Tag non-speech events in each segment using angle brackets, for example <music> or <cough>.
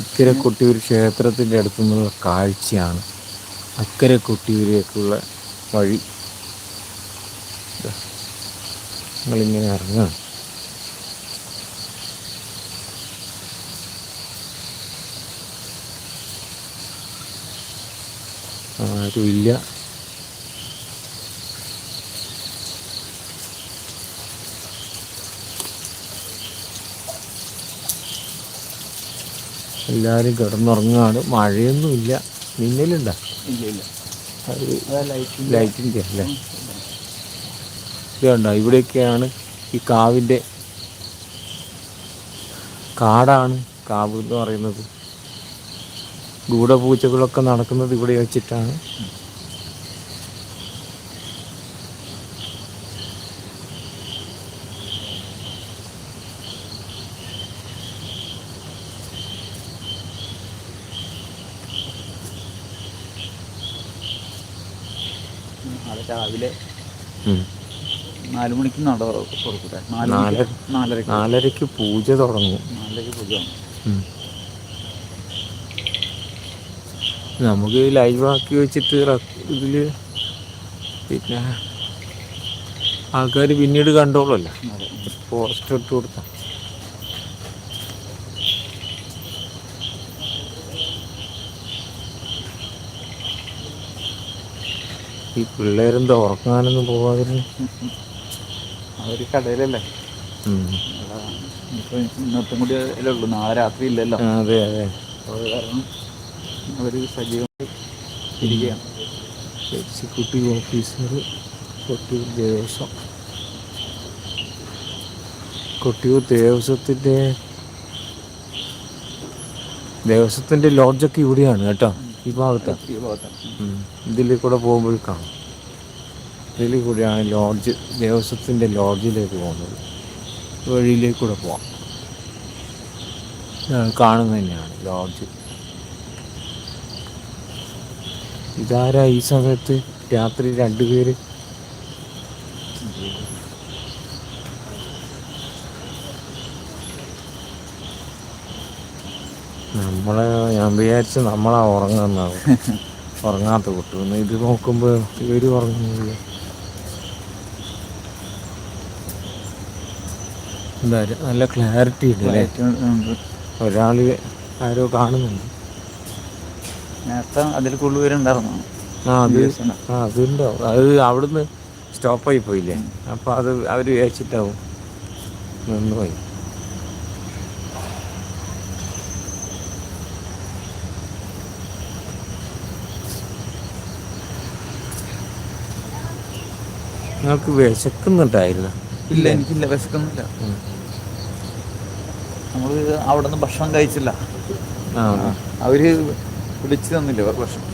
ഇക്കരെ കൊട്ടിയൂർ ക്ഷേത്രത്തിന്റെ അടുത്തു നിന്നുള്ള കാഴ്ചയാണ്. അക്കരെ കൊട്ടിയൂരേക്കുള്ള വഴി നിങ്ങളിങ്ങനെ ഇറങ്ങാം ആരുമില്ല എല്ലാവരും കിടന്നുറങ്ങാണ്. മഴയൊന്നുമില്ല. മിന്നലുണ്ടോ? ഇല്ല ഇല്ല. അത് ലൈറ്റിന്റെ അല്ലേ? ഇതുണ്ടോ? ഇവിടെയൊക്കെയാണ് ഈ കാവിന്റെ കാടാണ് കാവ് എന്ന് പറയുന്നത്. ഗൂഢപൂജകളൊക്കെ നടക്കുന്നത് ഇവിടെ വെച്ചിട്ടാണ് നാളെ രാവിലെ. നാല് മണിക്ക് നട തുറക്കൂട്ടെ നാലരക്ക്? നാലരക്ക് പൂജ തുടങ്ങും. നാലരക്ക് പൂജ നമുക്ക് ലൈവ് ആക്കി വെച്ചിട്ട് ഇതിൽ പിന്നെ ആൾക്കാർ പിന്നീട് കണ്ടോളല്ലോ ഫോറസ്റ്റ് ഇട്ട് കൊടുത്ത. ഈ പിള്ളേരെന്താ ഉറങ്ങാനൊന്നും പോവാതിരുന്നു? അവർ കടയിലല്ലേ. ഇപ്പം ഇന്നത്തെ കൂടി അല്ലേ ഉള്ളൂ. നാളെ രാത്രി ഇല്ലല്ലോ. അതെ അതെ. അത് കാരണം അവർ സജീവമായി ഇരിക്കുകയാണ്. എക്സിക്യൂട്ടീവ് ഓഫീസർ കൊട്ടിയൂർ ദേവസ്വം കൊട്ടിയൂർ ദേവസ്വത്തിന്റെ ദേവസ്വത്തിന്റെ ലോഡ്ജൊക്കെ ഇവിടെയാണ് കേട്ടോ. ഈ ഭാഗത്താണ് ഈ ഭാഗത്താണ് ഇതിൽ കൂടെ പോകുമ്പോൾ കാണും. ഇതിൽ കൂടെയാണ് ലോഡ്ജ് ദേവസ്വത്തിന്റെ ലോഡ്ജിലേക്ക് പോകുന്നത്. വഴിയിലേക്ക് കൂടെ പോവാം. കാണുന്ന കാണുന്നത് തന്നെയാണ് ലോഡ്ജ്. ഇതാരാ ഈ സമയത്ത് രാത്രി രണ്ടുപേര് നമ്മളെ ഞാൻ വിചാരിച്ചു നമ്മളാ ഉറങ്ങുന്നത്. ഉറങ്ങാത്ത കുട്ടി. ഇത് നോക്കുമ്പോൾ ഇവർ ഉറങ്ങുന്നില്ല എന്തായാലും നല്ല ക്ലാരിറ്റി ഉണ്ട് അല്ലേ. ഒരാൾ ആരോ കാണുന്നുണ്ട്. നേരത്തെ അതിൽ കൂടുതൽ പേരുണ്ടായിരുന്നു ആ അത് ആ അതുണ്ടാവും. അത് അവിടുന്ന് സ്റ്റോപ്പായി പോയില്ലേ? അപ്പോൾ അത് അവർ വിചാരിച്ചിട്ടാവും. നിന്നുപോയി. നിങ്ങൾക്ക് വിശക്കുന്നുണ്ടായിരുന്നു? ഇല്ല എനിക്കില്ല വിശക്കുന്നില്ല. നമ്മൾ അവിടെ നിന്ന് ഭക്ഷണം കഴിച്ചില്ല. അവർ വിളിച്ചു തന്നില്ല ഭക്ഷണം.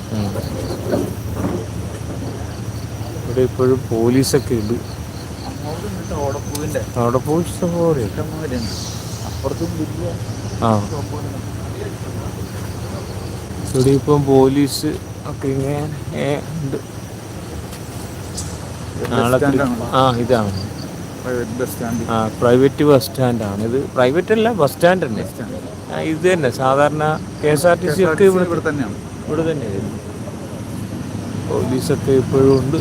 ഇവിടെ ഇപ്പോഴും പോലീസൊക്കെ ഉണ്ട്. ഓടപ്പൂവിന്റെ. അപ്പുറത്തും ആ. ഇവിടെ ഇപ്പം പോലീസ് ഒക്കെ ഇങ്ങനെ ഉണ്ട് ബസ് നാളെ സ്റ്റാൻഡ് തിരി- ആണല്ലോ. ആ ഇതാണ്. പ്രൈവറ്റ് ബസ് സ്റ്റാൻഡ് ആ പ്രൈവറ്റ് ബസ് സ്റ്റാൻഡാണ് ഇത് പ്രൈവറ്റ് അല്ല ബസ് സ്റ്റാൻഡ് തന്നെ. ഇത് തന്നെ. സാധാരണ K S R T C ഒക്കെ ഇവിടെ ഇവിടെ തന്നെയാണ്. ഇവിടെ തന്നെ പോലീസൊക്കെ ഇപ്പോഴും ഉണ്ട്.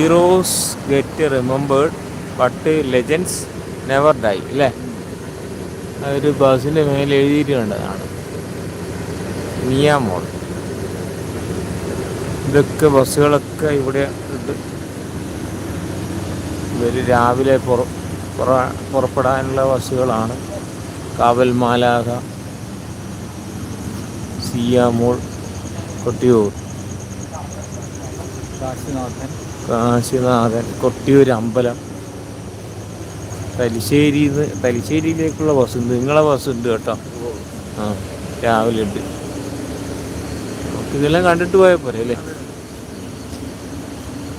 Heroes get remembered but legends never die അല്ലേ അതൊരു ബസ്സിന്റെ മേലെ എഴുതിയിട്ടുണ്ടതാണ് മിയ മോൾ. ഇതൊക്കെ ബസ്സുകളൊക്കെ ഇവിടെ ഉണ്ട് ഇവർ രാവിലെ പുറ പുറ- പുറപ്പെടാനുള്ള ബസ്സുകളാണ്. കാവൽ മാലാക സിയാമോൾ കൊട്ടിയൂർ. കാശിനാഥൻ. കാശിനാഥൻ കൊട്ടിയൂർ അമ്പലം. തലശ്ശേരി തലശ്ശേരിയിലേക്കുള്ള ബസ് ഉണ്ട്. നിങ്ങളെ ബസ് ഉണ്ട് കേട്ടോ. ആ രാവിലെ ഉണ്ട്. നമുക്ക് ഇതെല്ലാം കണ്ടിട്ട് പോയാൽ പോരെ അല്ലേ?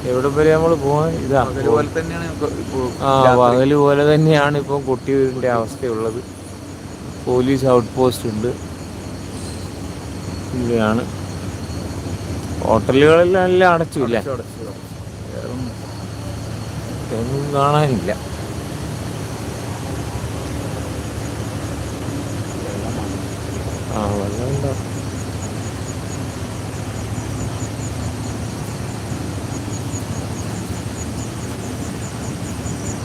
എവിടെ വരെ നമ്മൾ പോവാൻ? ഇതാ ആ. പകൽ പോലെ തന്നെയാണ് ഇപ്പം കൊട്ടിയൂരിന്റെ അവസ്ഥയുള്ളത്. പോലീസ് ഔട്ട് പോസ്റ്റ് ഉണ്ട്. ഇവയാണ്. ഹോട്ടലുകളെല്ലാം എല്ലാം അടച്ചു ഇല്ലേ അടച്ചു, അടച്ചു, അടച്ചു. വേറെ ഒന്നും. ഒന്നും കാണാനില്ല. ആ വെള്ളം ഉണ്ടോ?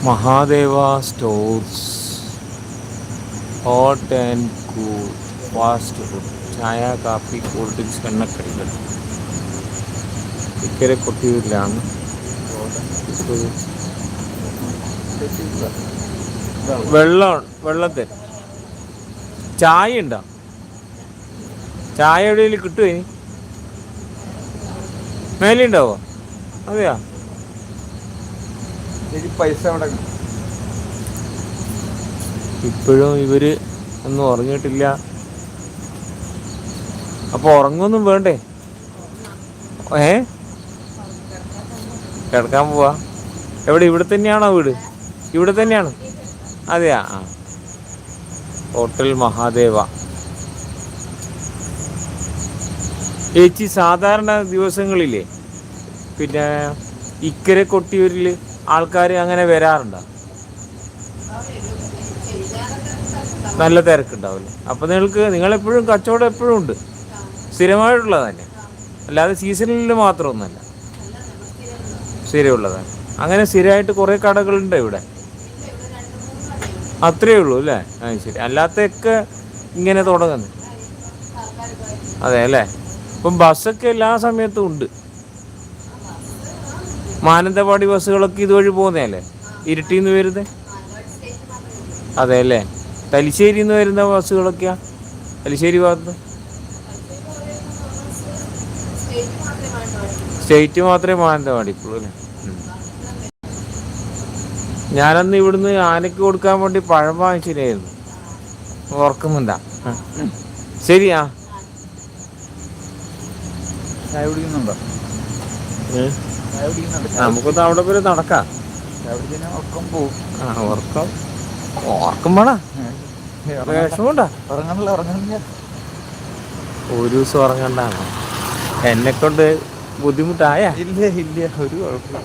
Mahadeva stores. Hot and cool. Fast food. ചായ കാപ്പി കൂൾ ഡ്രിങ്ക്സ് എണ്ണക്കടികൾ. ഇക്കരെ കൊട്ടിയൂരിലാണ്. വെള്ളം വെള്ളത്തിൽ. ചായ ഉണ്ടോ ചായ എവിടെയെങ്കിലും കിട്ടുമോ ഇനി? മേലെ ഉണ്ടാവോ അതെയാ പൈസ അവിടെ ഇപ്പോഴും ഇവർ ഒന്നും ഉറങ്ങിയിട്ടില്ല. അപ്പൊ ഉറങ്ങൊന്നും വേണ്ടേ? ഏ? കിടക്കാൻ പോവാ. എവിടെ? ഇവിടെ തന്നെയാണോ വീട്? ഇവിടെ തന്നെയാണ്. അതെയാ? ആ. ഹോട്ടൽ മഹാദേവ. ചേച്ചി സാധാരണ ദിവസങ്ങളില്ലേ പിന്നെ ഇക്കരെ കൊട്ടിയൂരിൽ ആൾക്കാർ അങ്ങനെ വരാറുണ്ടോ? നല്ല തിരക്കുണ്ടാവില്ലേ? അപ്പൊ നിങ്ങൾക്ക് നിങ്ങളെപ്പോഴും കച്ചവടം എപ്പോഴും ഉണ്ട്? സ്ഥിരമായിട്ടുള്ളത് തന്നെ. അല്ലാതെ സീസണിൽ മാത്രമൊന്നുമല്ല. സ്ഥിരമുള്ളതാണ് അങ്ങനെ സ്ഥിരമായിട്ട് കുറേ കടകളുണ്ട് ഇവിടെ. അത്രേ ഉള്ളൂ അല്ലേ? ആ ശരി. അല്ലാത്തൊക്കെ ഇങ്ങനെ തുടങ്ങുന്നു. അതെ അല്ലേ? ഇപ്പം ബസ്സൊക്കെ എല്ലാ സമയത്തും ഉണ്ട്. മാനന്തവാടി ബസ്സുകളൊക്കെ ഇതുവഴി പോകുന്നതല്ലേ? ഇരുട്ടിന്ന് വരുന്നത് അതെ അല്ലേ? തലശ്ശേരിയിൽ നിന്ന് വരുന്ന ബസ്സുകളൊക്കെയാ? തലശ്ശേരി ഭാഗത്ത്? സ്റ്റേറ്റ് മാത്രമേ മാനന്തവാടി മാനന്തവാടിക്കുള്ളൂ അല്ലേ. ഞാനന്ന് ഇവിടുന്ന് ആനയ്ക്ക് കൊടുക്കാൻ വേണ്ടി പഴം വാങ്ങിച്ചില്ലായിരുന്നു ഓർക്കുന്നുണ്ട ശരിയാ? ചായ കുടിക്കുന്നുണ്ടോ? നമുക്കൊന്ന് അവിടെ വരെ നടക്കാം. ഉറക്കം പോവും. ആ ഉറക്കം. ഉറക്കം വേണ? വിഷമുണ്ടാ ഉറങ്ങണില്ല ഉറങ്ങണില്ല. ഒരു ദിവസം ഉറങ്ങണ്ടാണ് എന്നെ കൊണ്ട് ബുദ്ധിമുട്ടായ? ഇല്ല ഇല്ല ഒരു കുഴപ്പമില്ല.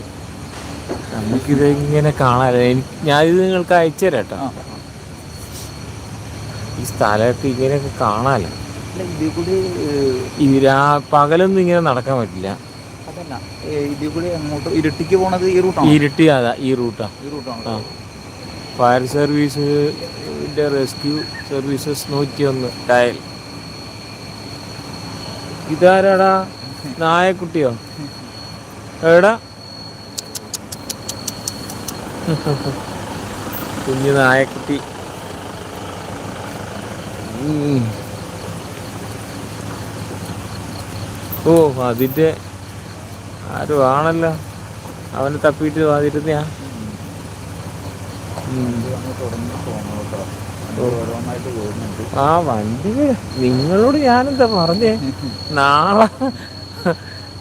നമുക്കിത് ഇങ്ങനെ കാണാല്ലേ എനിക്ക് ഞാനിത് നിങ്ങൾക്ക് അയച്ചു തരാം കേട്ടോ. ഈ സ്ഥലമൊക്കെ ഇങ്ങനെയൊക്കെ കാണാലോ? ഇല്ല ഇതിൽ പകലൊന്നും ഇങ്ങനെ നടക്കാൻ പറ്റില്ല. ഇരുട്ടിക്ക് പോണത് ഈ റൂട്ടാണ്? ഇരുട്ടി അതാ ഈ റൂട്ടാ. ഈ റൂട്ടാണ്? ഫയർ സർവീസ് റെസ്ക്യൂ സർവീസസ് നൂറ്റിയൊന്ന് ഡയൽ. ഇതാരാടാ? നായക്കുട്ടിയോ? എടാ കുഞ്ഞു നായക്കുട്ടി. ഓ അതിന്റെ ആരും ആണല്ലോ. അവനെ തപ്പിയിട്ട് വാതിരുന്നയാ. ആ വണ്ടി നിങ്ങളോട് ഞാനെന്താ പറഞ്ഞേ? നാളെ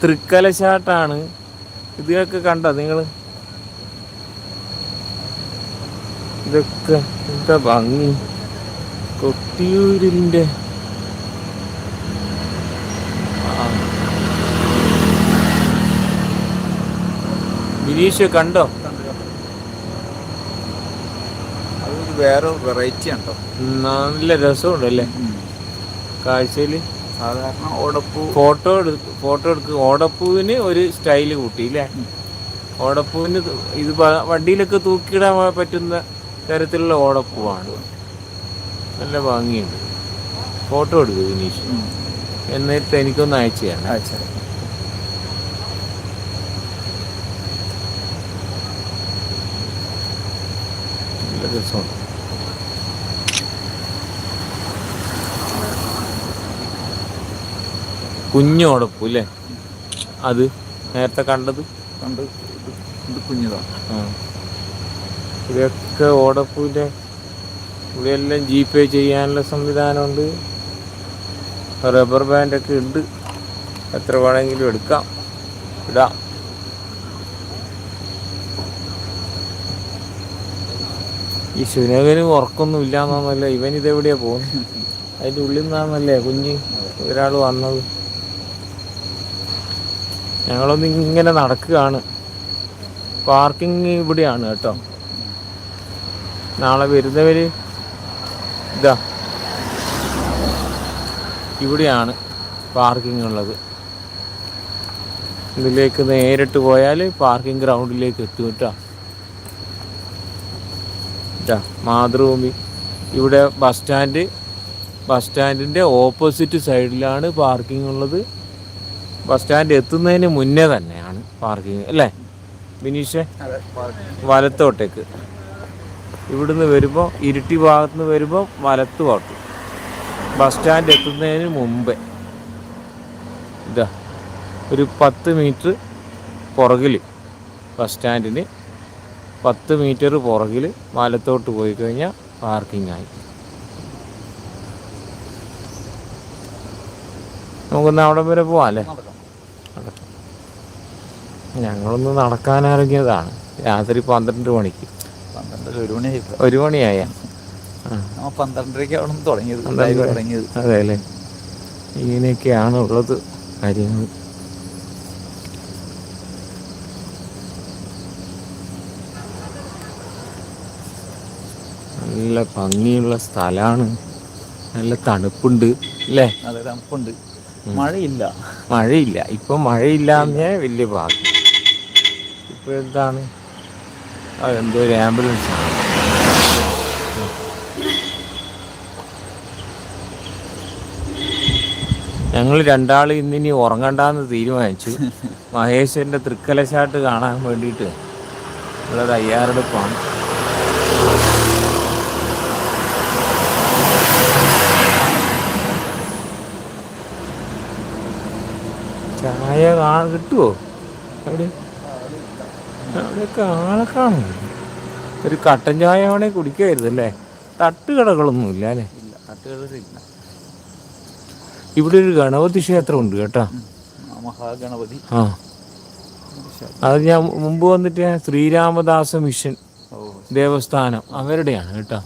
തൃക്കലശാട്ടാണ്. ഇതൊക്കെ കണ്ടോ നിങ്ങൾ ഇതൊക്കെ എന്താ ഭംഗി? കൊട്ടിയൂരിന്റെ ഗിരീഷ് ബിനീഷ് കണ്ടോ? അതൊരു വേറെ വെറൈറ്റി ഉണ്ടോ നല്ല രസമുണ്ടല്ലേ? കാഴ്ചയിൽ സാധാരണ ഓടപ്പൂ. ഫോട്ടോ എടുക്ക് ഫോട്ടോ എടുക്കും. ഓടപ്പൂവിന് ഒരു സ്റ്റൈൽ കൂട്ടി അല്ലേ ഓടപ്പൂവിന് ഇത് വണ്ടിയിലൊക്കെ തൂക്കിയിടാൻ പറ്റുന്ന തരത്തിലുള്ള ഓടപ്പൂവാണ് നല്ല ഭംഗിയുണ്ട്. ഫോട്ടോ എടുക്കുക വിനീഷ്. എന്നിട്ട് എനിക്കൊന്ന് അയച്ചു തരണം. നല്ല രസമുണ്ട്. കുഞ്ഞു ഓടപ്പൂ അല്ലേ? അത് നേരത്തെ കണ്ടത്? കണ്ട് ഇത് കുഞ്ഞതാണ്. ഇതൊക്കെ ഓടപ്പൂവിന്റെ ഇവിടെയെല്ലാം ജി പേ ചെയ്യാനുള്ള സംവിധാനമുണ്ട്. റബ്ബർ ബാൻഡൊക്കെ ഉണ്ട്. എത്ര വേണമെങ്കിലും എടുക്കാം. ഇടാം. ഈ ശുനകന് ഉറക്കൊന്നും ഇല്ലാന്നല്ല ഇവൻ ഇതെവിടെയാ പോകുന്നത്? അതിന്റെ ഉള്ളിൽ നിന്നാണല്ലേ കുഞ്ഞ് ഒരാൾ വന്നത്? ഞങ്ങളൊന്ന് ഇങ്ങനെ നടക്കുകയാണ്. പാർക്കിംഗ് ഇവിടെയാണ് കേട്ടോ. നാളെ വരുന്നവര് ഇതാ. ഇവിടെയാണ് പാർക്കിംഗ് ഉള്ളത്. ഇതിലേക്ക് നേരിട്ട് പോയാൽ പാർക്കിംഗ് ഗ്രൗണ്ടിലേക്ക് എത്തും കേട്ടോ. ഇതാ മാതൃഭൂമി. ഇവിടെ ബസ് സ്റ്റാൻഡ് ബസ് സ്റ്റാൻഡിന്റെ ഓപ്പോസിറ്റ് സൈഡിലാണ് പാർക്കിംഗ് ഉള്ളത്. ബസ് സ്റ്റാൻഡ് എത്തുന്നതിന് മുന്നേ തന്നെയാണ് പാർക്കിംഗ് അല്ലേ? ബിനീഷേ വലത്തോട്ടേക്ക്. ഇവിടുന്ന് വരുമ്പോൾ ഇരുട്ടി ഭാഗത്ത് നിന്ന് വരുമ്പോൾ വലത്ത് പോട്ട് ബസ് സ്റ്റാൻഡ് എത്തുന്നതിന് മുമ്പേ. ഇതാ ഒരു പത്ത് മീറ്റർ പുറകിൽ ബസ് സ്റ്റാൻഡിന് പത്ത് മീറ്റർ പുറകിൽ വലത്തോട്ട് പോയി കഴിഞ്ഞാൽ പാർക്കിംഗ് ആയി നമുക്കൊന്ന് അവിടെ വരെ പോവാം അല്ലേ? നടക്കാൻ ഞങ്ങളൊന്ന് നടക്കാനിറങ്ങിയതാണ് രാത്രി പന്ത്രണ്ട് മണിക്ക്. ഒരു മണിയായ? ആ. നമ്മ പന്ത്രണ്ടരയ്ക്ക് തുടങ്ങിയത്. അതെ അല്ലേ ഇങ്ങനെയൊക്കെയാണ് ഉള്ളത് കാര്യങ്ങൾ. നല്ല ഭംഗിയുള്ള സ്ഥലമാണ്. നല്ല തണുപ്പുണ്ട് അല്ലേ? അതെ തണുപ്പുണ്ട്. മഴയില്ല. മഴയില്ല. ഇപ്പൊ മഴയില്ലാന്നേ വലിയ ഭാഗ്യം. ഇപ്പൊ എന്താണ്? എന്തോ ഒരു ആംബുലൻസ് ഞങ്ങൾ രണ്ടാൾ ഇനി ഉറങ്ങണ്ടെന്ന് തീരുമാനിച്ചു. മഹേശ്വരന്റെ തൃക്കലശാട്ട് കാണാൻ വേണ്ടിയിട്ട് ഉള്ള തയ്യാറെടുപ്പാണ് ചായ കാണാൻ കിട്ടുമോ അവിടെ അവിടെയൊക്കെ ആളെ കാണും ഒരു കട്ടൻ ചായ വേണേ കുടിക്കരുത് അല്ലേ? തട്ടുകടകളൊന്നും ഇല്ല അല്ലേ ഇവിടെ ഒരു ഗണപതി ക്ഷേത്രമുണ്ട് കേട്ടോ. മഹാഗണപതി. ആ. അത് ഞാൻ മുമ്പ് വന്നിട്ട് ശ്രീരാമദാസ മിഷൻ ദേവസ്ഥാനം അവരുടെയാണ് കേട്ടോ.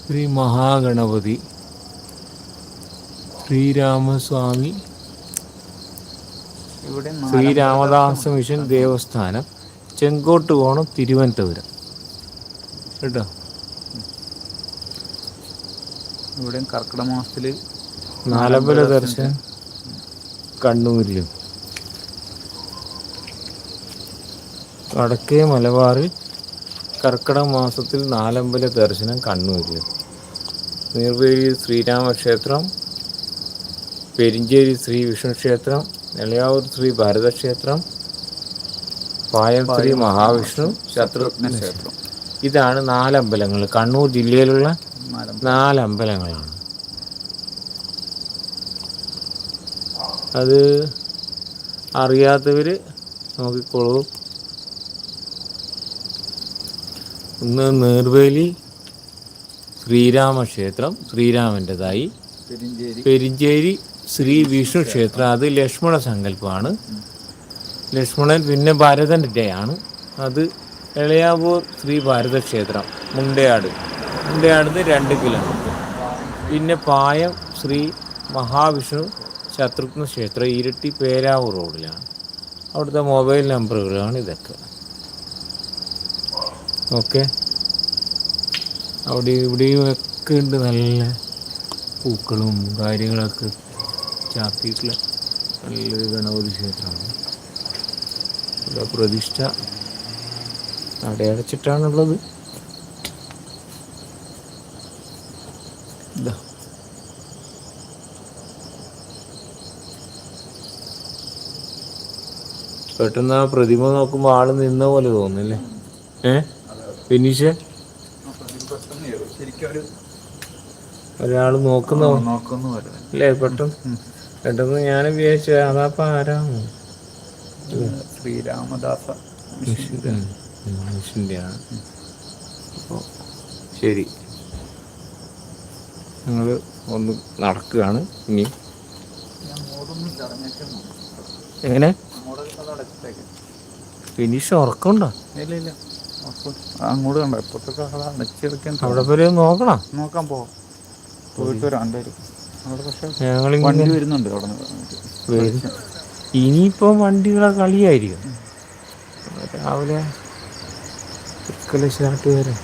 ശ്രീ മഹാഗണപതി ശ്രീരാമസ്വാമി ഇവിടെ ശ്രീരാമദാസ മിഷൻ ദേവസ്ഥാനം ചെങ്കോട്ട് കോണം തിരുവനന്തപുരം. കേട്ടോ? ഇവിടെ കർക്കിടക മാസത്തിൽ നാലമ്പല ദർശനം. കണ്ണൂരിലും. വടക്കേ മലബാറിൽ കർക്കിടക മാസത്തിൽ നാലമ്പല ദർശനം കണ്ണൂരിലും. നീർവേലി ശ്രീരാമക്ഷേത്രം പെരിഞ്ചേരി ശ്രീ വിഷ്ണു ക്ഷേത്രം നെളിയാവൂർ ശ്രീ ഭാരതക്ഷേത്രം പായം ശ്രീ മഹാവിഷ്ണു ശത്രുഘ്ന ക്ഷേത്രം. ഇതാണ് നാലമ്പലങ്ങൾ. കണ്ണൂർ ജില്ലയിലുള്ള നാലം നാലമ്പലങ്ങളാണ്. അത് അറിയാത്തവർ നോക്കിക്കോളൂ. ഇന്ന് നീർവേലി ശ്രീരാമക്ഷേത്രം ശ്രീരാമന്റെതായി പെരിഞ്ചേരി ശ്രീ വിഷ്ണു ക്ഷേത്രം. അത് ലക്ഷ്മണ സങ്കല്പമാണ്. ലക്ഷ്മണൻ പിന്നെ ഭരതന്റെയാണ് അത് എളയാവൂർ ശ്രീ ഭാരതക്ഷേത്രം മുണ്ടയാട് മുണ്ടയാട്. നിന്ന് രണ്ട് കിലോമീറ്റർ. പിന്നെ പായം ശ്രീ മഹാവിഷ്ണു ശത്രുഘ്ന ക്ഷേത്രം ഇരട്ടി പേരാവൂർ റോഡിലാണ്. അവിടുത്തെ മൊബൈൽ നമ്പറുകളാണ് ഇതൊക്കെ. ഓക്കെ. അവിടെ ഇവിടെയും ഒക്കെ ഉണ്ട് നല്ല പൂക്കളും കാര്യങ്ങളൊക്കെ. ചാത്തിയിട്ടുള്ള നല്ലൊരു ഗണപതി ക്ഷേത്രമാണ്. ഇവിടെ പ്രതിഷ്ഠ. നടയടച്ചിട്ടാണുള്ളത് ഇതാ. പെട്ടെന്ന് ആ പ്രതിമ നോക്കുമ്പോൾ ആൾ നിന്ന പോലെ തോന്നുന്നില്ലേ? ഏ? ഫിനിഷ് ഒരാൾ നോക്കുന്ന. നോക്കുന്നു അല്ലേ? പെട്ടെന്ന്. പെട്ടെന്ന് ഞാൻ വിചാരിച്ചു അതാപ്പ ആരാണ് ശ്രീരാമദാസ മനുഷ്യന്റെയാണ് അപ്പോൾ ശരി. ഞങ്ങൾ ഒന്ന് നടക്കുകയാണ് ഇനി. എങ്ങനെ? ഫിനിഷ് ഉറക്കമുണ്ടോ? ഇല്ല ഇല്ല. അങ്ങോട്ട് കണ്ടോ? ഇപ്പോഴത്തെ അവിടെ ഒന്ന് നോക്കണം. നോക്കാൻ പോവാം പോയിട്ട് വരാം രണ്ടുപേരും. പക്ഷേ വണ്ടി വരുന്നുണ്ട് ഇനിയിപ്പോൾ വണ്ടികളെ കളിയായിരിക്കും. രാവിലെ തൃക്കല സ്റ്റാർട്ട് വരെ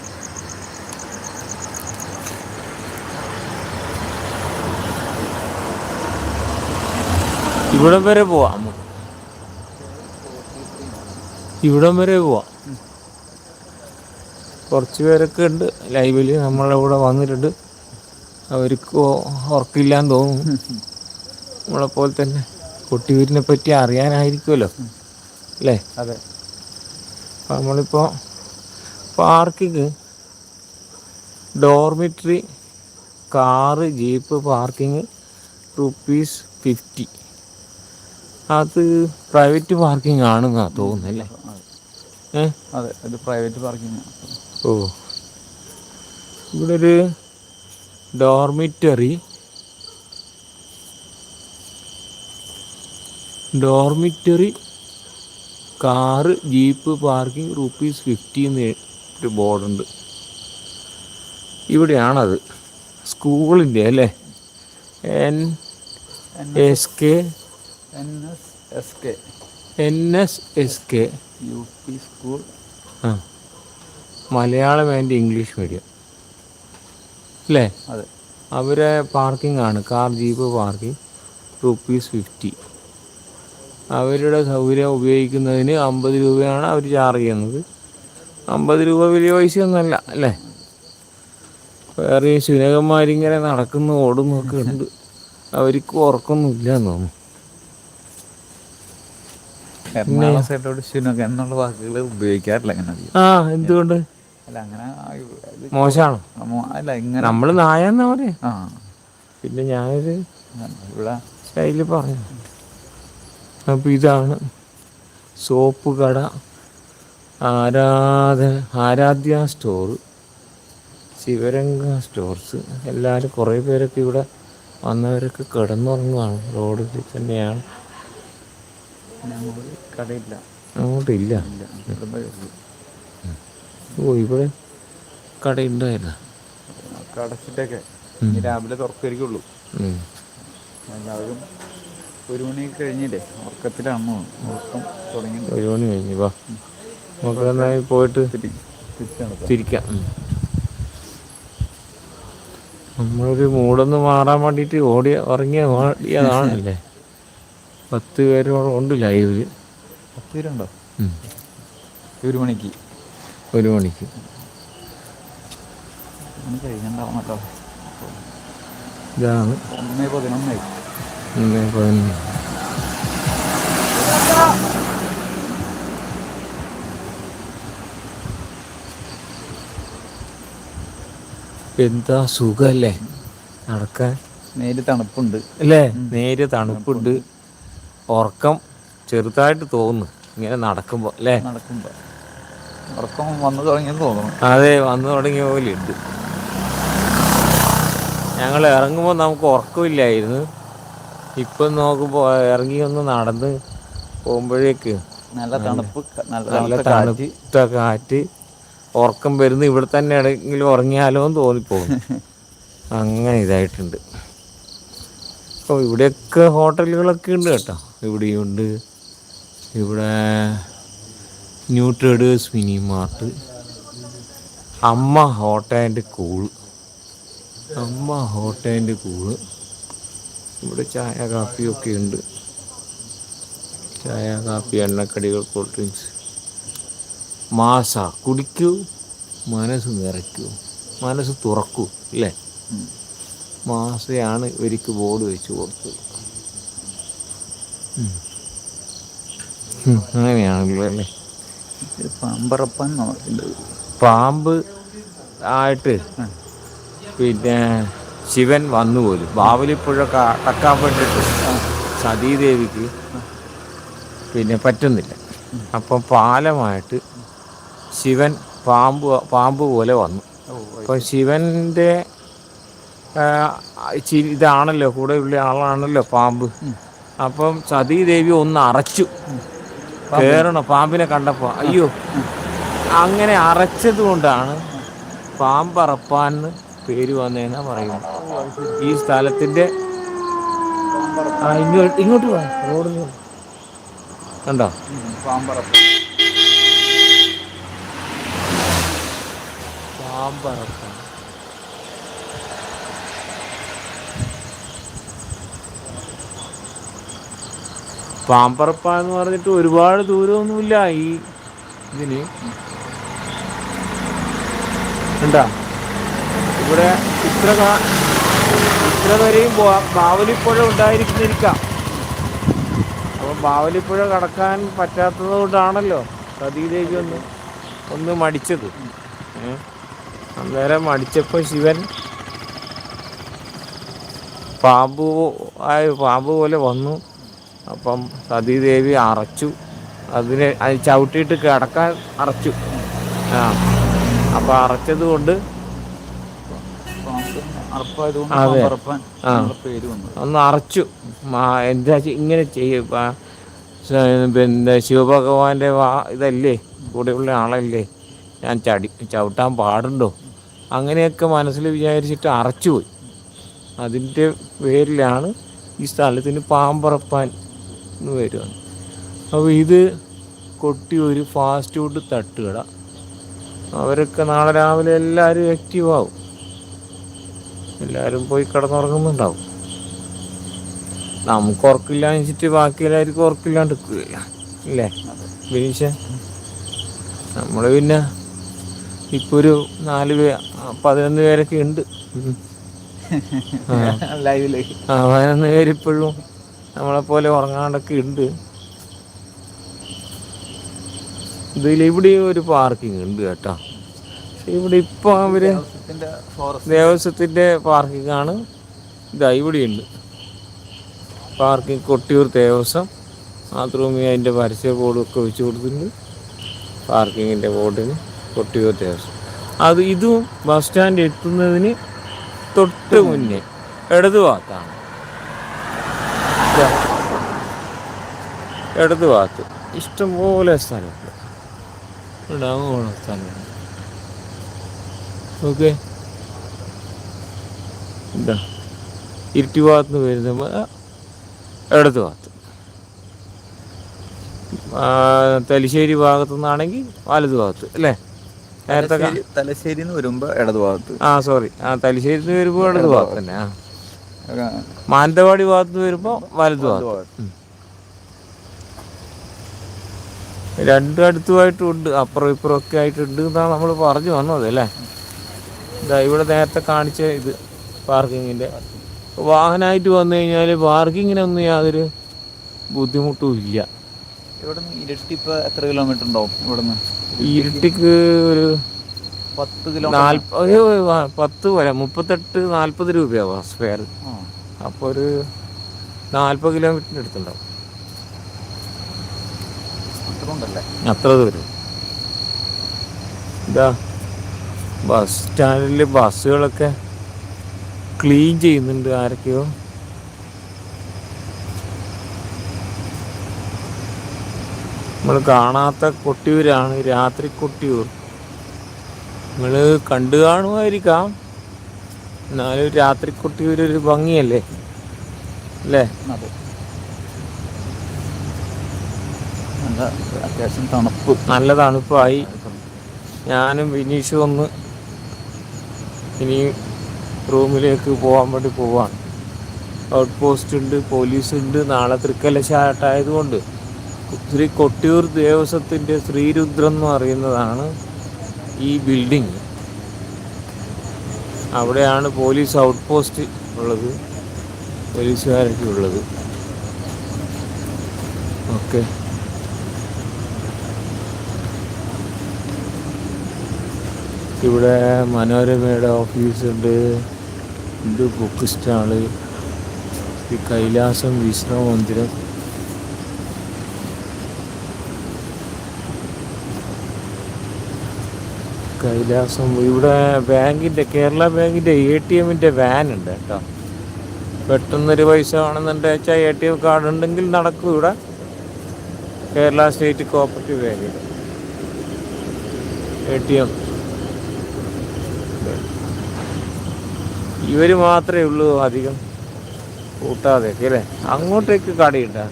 ഇവിടം വരെ പോവാം. ഇവിടം വരെ പോവാം. കുറച്ച് പേരൊക്കെ ഉണ്ട്. ലൈവിൽ നമ്മളിവിടെ വന്നിട്ടുണ്ട്. അവർക്ക് ഉറക്കില്ലാന്ന് തോന്നും നമ്മളെ പോലെ തന്നെ കൊട്ടിയൂരിനെ പറ്റി അറിയാനായിരിക്കുമല്ലോ. അല്ലേ? അതെ. അപ്പം നമ്മളിപ്പോൾ parking dormitory car jeep parking rupees fifty അത് പ്രൈവറ്റ് പാർക്കിംഗ് ആണെന്നാണ് തോന്നുന്നല്ലേ അതെ അത് പ്രൈവറ്റ് പാർക്കിംഗ് ഓ. ഇവിടെ ഒരു dormitory dormitory car jeep parking rupees fifty എന്ന് ഒരു ബോർഡുണ്ട്. ഇവിടെയാണത്. സ്കൂളിന്റെ അല്ലേ? N S K. N S S K. N S S K. U P school. ആ. Malayalam and English medium. അല്ലേ അതെ. അവരെ പാർക്കിംഗ് ആണ്. Car jeep parking rupees fifty അവരുടെ സൗകര്യം ഉപയോഗിക്കുന്നതിന് അമ്പത് രൂപയാണ് അവർ ചാർജ് ചെയ്യുന്നത്. അമ്പത് രൂപ വലിയ പൈസയൊന്നുമല്ല അല്ലേ? വേറെ ശുനകന്മാരിങ്ങനെ നടക്കുന്നു ഓടുന്നൊക്കെ ഉണ്ട്. അവർക്ക് ഉറക്കൊന്നുമില്ല എന്ന് തോന്നുന്നു. എറണാകുളം സൈഡിലോട്ട് ശുനക എന്നുള്ള വാക്കുകൾ ഉപയോഗിക്കാറില്ല അങ്ങനെ ആ എന്തുകൊണ്ട്? അല്ല അങ്ങനെ ഇത് അല്ല ഇങ്ങനെ നമ്മൾ നായെന്നാ പറയാ ആ. പിന്നെ ഞാനൊരു ഇവിടെ സ്റ്റൈലിൽ പറഞ്ഞു. അപ്പൊ ഇതാണ് സോപ്പ് കട ആരാധ ആരാധ്യ സ്റ്റോർ ശിവരംഗ സ്റ്റോർസ്. എല്ലാവരും കുറേ പേരൊക്കെ ഇവിടെ വന്നവരൊക്കെ കിടന്നുറങ്ങുകയാണ് റോഡിൽ തന്നെയാണ്. അങ്ങോട്ടില്ല. ഓ ഇവിടെ കടയുണ്ടായിരുന്നു? കടച്ചിട്ടൊക്കെ. രാവിലെ തുറക്കായിരിക്കുള്ളൂ. എല്ലാവരും ഒരു മണി കഴിഞ്ഞില്ലേ? ഉറക്കത്തിലാണ് ഉറക്കം തുടങ്ങി. ഒരു മണി കഴിഞ്ഞു. വാ. നമുക്ക് നന്നായി പോയിട്ട് തിരിക്കാം. നമ്മളൊരു മൂടൊന്ന് മാറാൻ വേണ്ടിയിട്ട് ഓടിയ ഉറങ്ങിയ ഓടിയതാണല്ലേ? പത്ത് പേരോളം ഉണ്ട് ലൈവിൽ പത്ത് പേരുണ്ടോ? ഒരു മണിക്ക്. ഒരു മണിക്ക്. ഇതാണ്. ഒന്നേ പതിനൊന്ന്. എന്താ സുഖല്ലേ? നടക്കാൻ? നേര് തണുപ്പുണ്ട്. അല്ലേ? നേര് തണുപ്പുണ്ട്. ഉറക്കം ചെറുതായിട്ട് തോന്നുന്നു. ഇങ്ങനെ നടക്കുമ്പോൾ അല്ലേ? നടക്കുമ്പോൾ ഉറക്കം വന്നു തുടങ്ങിയെന്ന് തോന്നുന്നു. അതെ വന്നു തുടങ്ങിയ പോലെ ഉണ്ട്. ഞങ്ങൾ ഇറങ്ങുമ്പോൾ നമുക്ക് ഉറക്കമില്ലായിരുന്നു. ഇപ്പം നോക്കുമ്പോൾ ഇറങ്ങി ഒന്ന് നടന്ന് പോകുമ്പോഴേക്ക് നല്ല തണുപ്പ് നല്ല തണുപ്പ് തണുത്ത കാറ്റ്. ഉറക്കം വരുന്നു. ഇവിടെ തന്നെ എവിടെയെങ്കിലും ഉറങ്ങിയാലോ എന്ന് തോന്നിപ്പോകും <laughs> അങ്ങനെ ഇതായിട്ടുണ്ട്. അപ്പോൾ ഇവിടെയൊക്കെ ഹോട്ടലുകളൊക്കെ ഉണ്ട് കേട്ടോ. ഇവിടെയുണ്ട് ഇവിടെ new traders mini mart. Amma hot and cool. Amma hot and cool ഇവിടെ ചായ കാപ്പിയൊക്കെ ഉണ്ട്. ചായ കാപ്പി എണ്ണക്കടികൾ കൂൾ ഡ്രിങ്ക്സ് മാസ കുടിക്കൂ. മനസ്സ് നിറയ്ക്കൂ. മനസ്സ് തുറക്കൂ അല്ലേ? മാസയാണ് ഇവർക്ക് ബോർഡ് വെച്ച് കൊടുത്തത്. അങ്ങനെയാണല്ലോ അല്ലേ? പമ്പറപ്പൻ പാമ്പ് ആയിട്ട് പിന്നെ ശിവൻ വന്നു പോലും. ബാവലിപ്പുഴ കടക്കാൻ വേണ്ടിയിട്ട് സതീദേവിക്ക് പിന്നെ പറ്റുന്നില്ല. അപ്പം പാലമായിട്ട് ശിവൻ പാമ്പ് പാമ്പ് പോലെ വന്നു. അപ്പോൾ അപ്പം ശിവന്റെ ഇതാണല്ലോ കൂടെ ഉള്ള ആളാണല്ലോ പാമ്പ്. അപ്പം സതീദേവി ഒന്ന് അറച്ചു. കയറണം പാമ്പിനെ കണ്ടപ്പോൾ അയ്യോ. അങ്ങനെ അറച്ചത് കൊണ്ടാണ് പാമ്പറപ്പാന്ന് പേര് വന്നതെന്നാ പറയുന്നത്. ഈ സ്ഥലത്തിന്റെ ഇങ്ങോട്ട് ഇങ്ങോട്ട് പോവാ റോഡിൽ കണ്ടോ? പാമ്പറപ്പ്. പാമ്പറക്ക പാമ്പറപ്പ എന്ന് പറഞ്ഞിട്ട് ഒരുപാട് ദൂരമൊന്നുമില്ല ഈ ഇതിന്. ഉണ്ടാ ഇവിടെ ഇത്ര ഇത്ര വരെയും പോവാം ബാവലിപ്പുഴ ഉണ്ടായിരിക്കുന്നിരിക്കാം. അപ്പം ബാവലിപ്പുഴ കടക്കാൻ പറ്റാത്തത് കൊണ്ടാണല്ലോ സതീദേവി ഒന്ന് ഒന്ന് മടിച്ചത്? അന്നേരം മടിച്ചപ്പോൾ ശിവൻ പാമ്പ് ആയ പാമ്പ് പോലെ വന്നു. അപ്പം സതീദേവി അറച്ചു. അതിനെ അത് ചവിട്ടിയിട്ട് കിടക്കാൻ അറച്ചു. ആ. അപ്പം അറച്ചത് കൊണ്ട് അതെ. ആ. ഒന്ന് അറച്ചു. എന്താ ഇങ്ങനെ ചെയ്യും പിന്നെ ശിവഭഗവാന്റെ വാ ഇതല്ലേ? കൂടെയുള്ള ആളല്ലേ? ഞാൻ ചടി ചവിട്ടാൻ പാടുണ്ടോ? അങ്ങനെയൊക്കെ മനസ്സിൽ വിചാരിച്ചിട്ട് അറച്ചുപോയി. അതിന്റെ പേരിലാണ് ഈ സ്ഥലത്തിന് പാമ്പറപ്പാൻ എന്ന് വരുവാണ് അപ്പോൾ ഇത് കൊട്ടി ഒരു ഫാസ്റ്റ് ഫുഡ് തട്ടുകട. അവരൊക്കെ നാളെ രാവിലെ എല്ലാവരും ആക്റ്റീവ് ആവും. എല്ലാവരും പോയി കിടന്നുറങ്ങുന്നുണ്ടാവും. നമുക്ക് ഉറക്കില്ല വെച്ചിട്ട് ബാക്കി എല്ലാവർക്കും ഉറക്കില്ലാണ്ട് നിൽക്കുകയില്ല. അല്ലേ? ബിനീഷ? നമ്മൾ പിന്നെ ഇപ്പോൾ ഒരു നാല് പേ പതിനൊന്ന് പേരൊക്കെ ഉണ്ട്. <laughs> ആ പതിനൊന്ന് പേരിപ്പോഴും നമ്മളെപ്പോലെ ഉറങ്ങാണ്ടൊക്കെ ഉണ്ട്. ഇതിൽ ഇവിടെ ഒരു പാർക്കിംഗ് ഉണ്ട് കേട്ടോ. ഇവിടെ ഇപ്പോൾ ഫോറസ്റ്റ് ദേവസ്വത്തിന്റെ പാർക്കിംഗ് ആണ്. ഇതാ ഇവിടെയുണ്ട് പാർക്കിംഗ് കൊട്ടിയൂർ ദേവസ്വം. ബാത്റൂമിൽ അതിന്റെ പരസ്യ ബോർഡൊക്കെ വെച്ച് കൊടുത്തിട്ടുണ്ട്. പാർക്കിങ്ങിന്റെ ബോർഡിന് കൊട്ടിയൂർ ദേവസ്വം. അത് ഇതും ബസ് സ്റ്റാൻഡ് എത്തുന്നതിന് തൊട്ട് മുന്നേ. ഇടത് ഇതാ. ഇടത് ഭാഗത്ത്. ഇഷ്ടംപോലെ സ്ഥലമുണ്ട്. ഡാം പോണ സ്ഥലമാണ് ഓക്കെ എന്താ ഇരുട്ടി ഭാഗത്ത് നിന്ന് വരുന്ന ഇടത് ഭാഗത്ത്. ആ, തലശ്ശേരി ഭാഗത്തു നിന്നാണെങ്കിൽ വലത് ഭാഗത്ത് അല്ലേ? നേരത്തെ തലശ്ശേരി- തലശ്ശേരി എന്ന് വരുമ്പോ ഇടത് ഭാഗത്ത്. ആ സോറി ആ തലശ്ശേരി നിന്ന് വരുമ്പോൾ ഇടത് ഭാഗത്ത്. തന്നെ. ആ, മാനന്തവാടി ഭാഗത്ത് വരുമ്പോ വരുമ്പോൾ വലത് ഭാഗത്ത്. രണ്ടും അടുത്തുമായിട്ടും ഉണ്ട് അപ്പുറം ഇപ്പുറം ഒക്കെ ആയിട്ടുണ്ട് എന്നാണ് നമ്മൾ പറഞ്ഞു വന്നത് അല്ലേ? ഇതാ ഇവിടെ നേരത്തെ കാണിച്ച ഇത് പാർക്കിങ്ങിന്റെ. വാഹനമായിട്ട് വന്നു കഴിഞ്ഞാൽ പാർക്കിങ്ങിനൊന്നും യാതൊരു ബുദ്ധിമുട്ടും ഇല്ല. ഇവിടുന്ന് ഇരട്ടി ഇപ്പൊ എത്ര കിലോമീറ്റർ ഉണ്ടാവും ഇവിടുന്ന്? ഇരട്ടിക്ക് ഒരു പത്ത് കിലോ നാൽപ്പ ഒരു വ- പത്ത് വരെ മുപ്പത്തെട്ട് നാൽപ്പത് രൂപയാവും സ്ക്വയർ അപ്പൊ. അപ്പോൾ ഒരു നാൽപ്പത് കിലോമീറ്ററിന്റെ അടുത്തുണ്ടാവും. അത്ര ദൂരം. ഇതാ ബസ് സ്റ്റാൻഡിൽ ബസ്സുകളൊക്കെ ക്ലീൻ ചെയ്യുന്നുണ്ട് ആരൊക്കെയോ. നമ്മൾ കാണാത്ത കൊട്ടിയൂരാണ് രാത്രി കൊട്ടിയൂർ നിങ്ങൾ കണ്ടു കാണുമായിരിക്കാം. എന്നാലും രാത്രി കുട്ടി ഒരു ഭംഗിയല്ലേ? അല്ലേ? നല്ല അത്യാവശ്യം തണുപ്പ്. നല്ല തണുപ്പായി. ഞാനും വിനീഷും ഒന്ന് ഇനി റൂമിലേക്ക് പോകാൻ വേണ്ടി പോവാണ്. ഔട്ട് പോസ്റ്റ് ഉണ്ട് പോലീസ് ഉണ്ട് നാളെ തൃക്കലശാട്ടായതുകൊണ്ട്. ശ്രീ കൊട്ടിയൂർ ദേവസ്വത്തിന്റെ ശ്രീരുദ്രം എന്ന് പറയുന്നതാണ് ഈ ബിൽഡിങ് അവിടെയാണ് പോലീസ് ഔട്ട് പോസ്റ്റ് ഉള്ളത്. പോലീസുകാരൊക്കെ ഉള്ളത്. ഓക്കെ ഇവിടെ മനോരമയുടെ ഓഫീസുണ്ട് ഹിന്ദു ബുക്ക് സ്റ്റാൾ കൈലാസം വിശ്രമ മന്ദിരം. കൈലാസം ഇവിടെ ബാങ്കിന്റെ കേരള ബാങ്കിന്റെ എ ടി എമ്മിന്റെ വാൻ ഉണ്ട് കേട്ടോ. പെട്ടെന്നൊരു പൈസ വേണമെന്നുണ്ടെന്ന് വെച്ചാൽ എ ടി എം കാർഡ് ഉണ്ടെങ്കിൽ നടക്കും ഇവിടെ. കേരള സ്റ്റേറ്റ് കോപ്പറേറ്റീവ് ബാങ്കിൽ എ ടി എം ഇവർ മാത്രമേ ഉള്ളൂ അധികം കൂട്ടാതെയൊക്കെ അല്ലേ? അങ്ങോട്ടേക്ക് കടയുണ്ടോ?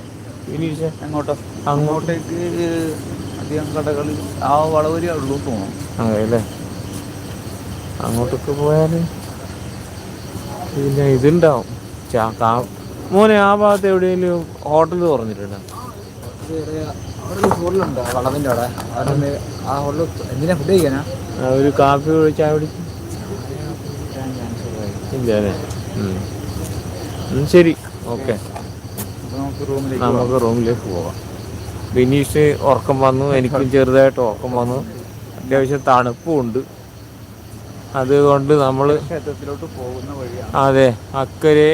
ഇനി അങ്ങോട്ട്. അങ്ങോട്ടേക്ക് അധികം കടകളിൽ ആ വളവരി ഉള്ളൂ തോന്നും തോന്നുന്നു. അതെ അല്ലേ അങ്ങോട്ടൊക്കെ പോയാൽ പിന്നെ ഇതുണ്ടാവും. മോനെ ആ ഭാഗത്ത് എവിടെയെങ്കിലും ഹോട്ടൽ തുറന്നിട്ടുണ്ടോ? അവിടെ ഹോട്ടലുണ്ട് വളവിന്റെ അവിടെ. അവിടെ ആ ഹോട്ടൽ എന്തിനാ ഫുഡ് കഴിക്കാനാ? ഒരു കാപ്പി കുടിച്ചാൽ കുടിക്കും ഇല്ല അല്ലേ? ശരി. ഓക്കെ. നമുക്ക് റൂമിലേക്ക് പോവാം. ബിനീഷ് ഉറക്കം വന്നു എനിക്കും ചെറുതായിട്ട് ഉറക്കം വന്നു. അത്യാവശ്യം തണുപ്പും ഉണ്ട് അതുകൊണ്ട് നമ്മൾ ക്ഷേത്രത്തിലോട്ട് പോകുന്ന വഴിയാണ്. അതെ അക്കരെ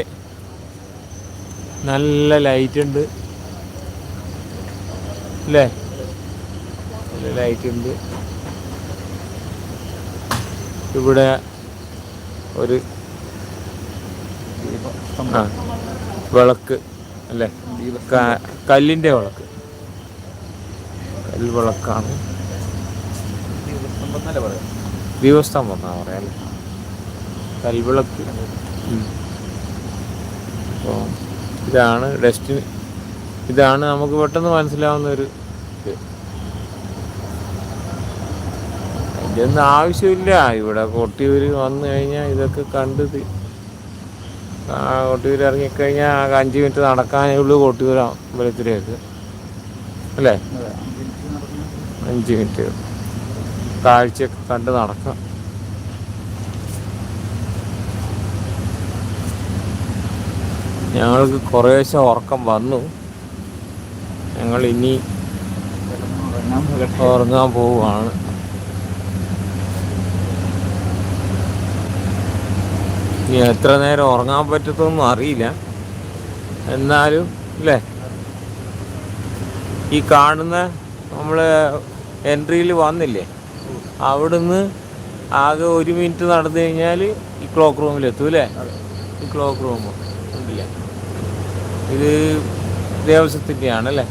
നല്ല ലൈറ്റ് ഉണ്ട്. അല്ലേ നല്ല ലൈറ്റ് ഉണ്ട്. ഇവിടെ ഒരു വിളക്ക് അല്ലേ? കല്ലിന്റെ വിളക്ക്. കൽവിളക്കാണ് ദിവസം വന്നാ ദിവസം എന്നാ പറയാം കൽവിളക്ക്. അപ്പോൾ ഇതാണ് ഡെസ്റ്റിനി ഇതാണ് നമുക്ക് പെട്ടെന്ന് മനസ്സിലാവുന്ന ഒരു ഇത്. അതിന്റെ ഒന്നും ആവശ്യമില്ല. ഇവിടെ കൊട്ടിയൂർ വന്നു കഴിഞ്ഞാൽ ഇതൊക്കെ കണ്ട് ആ കൊട്ടിയൂർ ഇറങ്ങിക്കഴിഞ്ഞാൽ അഞ്ച് മിനിറ്റ് നടക്കാനേ ഉള്ളൂ കൊട്ടിയൂർ അമ്പലത്തിലേക്ക്. അല്ലേ അതെ അഞ്ച് മിനിറ്റ് നടന്ന് അഞ്ച് മിനിറ്റ്. കാഴ്ചയൊക്കെ കണ്ട് നടക്കാം. ഞങ്ങൾക്ക് കുറേശ്ശെ ഉറക്കം വന്നു. ഞങ്ങൾ ഇനി ഉറങ്ങാൻ പോവുകയാണ്. ഇനി എത്ര നേരം ഉറങ്ങാൻ പറ്റത്തൊന്നും അറിയില്ല. എന്നാലും അല്ലേ? ഈ കാണുന്ന നമ്മൾ എൻട്രിയിൽ വന്നില്ലേ? അവിടുന്ന് ആകെ ഒരു മിനിറ്റ് നടന്നു കഴിഞ്ഞാൽ ഈ ക്ലോക്ക് റൂമിലെത്തും അല്ലേ? ഈ ക്ലോക്ക് റൂം ഇല്ല ഇത് ദേവസ്വത്തിന്റെയാണ് അല്ലേ.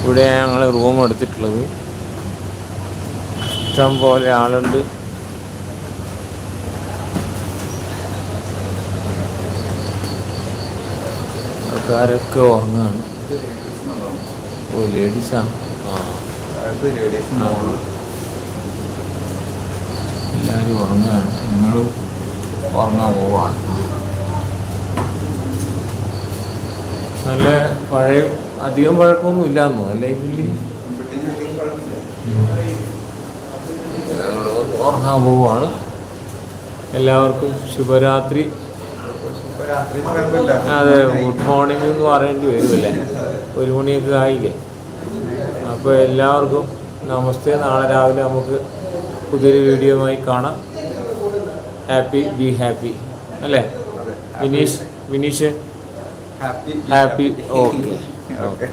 ഇവിടെ ഞങ്ങൾ റൂം എടുത്തിട്ടുള്ളത്. ഇഷ്ടം പോലെ ആളുണ്ട്. ആൾക്കാരൊക്കെ ഉറങ്ങാണ്. ഓ ലേഡീസാ. എല്ലാവരും ഉറങ്ങാണ്. നിങ്ങളും ഉറങ്ങാൻ പോവാണ്. നല്ല പഴയ അധികം പഴക്കമൊന്നും ഇല്ലാന്നോ അല്ലെങ്കിൽ ഉറങ്ങാൻ പോവാണ്. എല്ലാവർക്കും ശുഭരാത്രി ഇപ്പൊ രാത്രി എന്ന് പറയുമ്പോ അതെ ഗുഡ് മോർണിംഗ് എന്ന് പറയേണ്ടി വരുമല്ലേ ഒരു മണിയൊക്കെ ആയില്ലേ? അപ്പോൾ എല്ലാവർക്കും നമസ്തേ. നാളെ രാവിലെ നമുക്ക് പുതിയൊരു വീഡിയോയുമായി കാണാം. ഹാപ്പി ബി ഹാപ്പി അല്ലേ? Vineesh Vineesh? Happy okay okay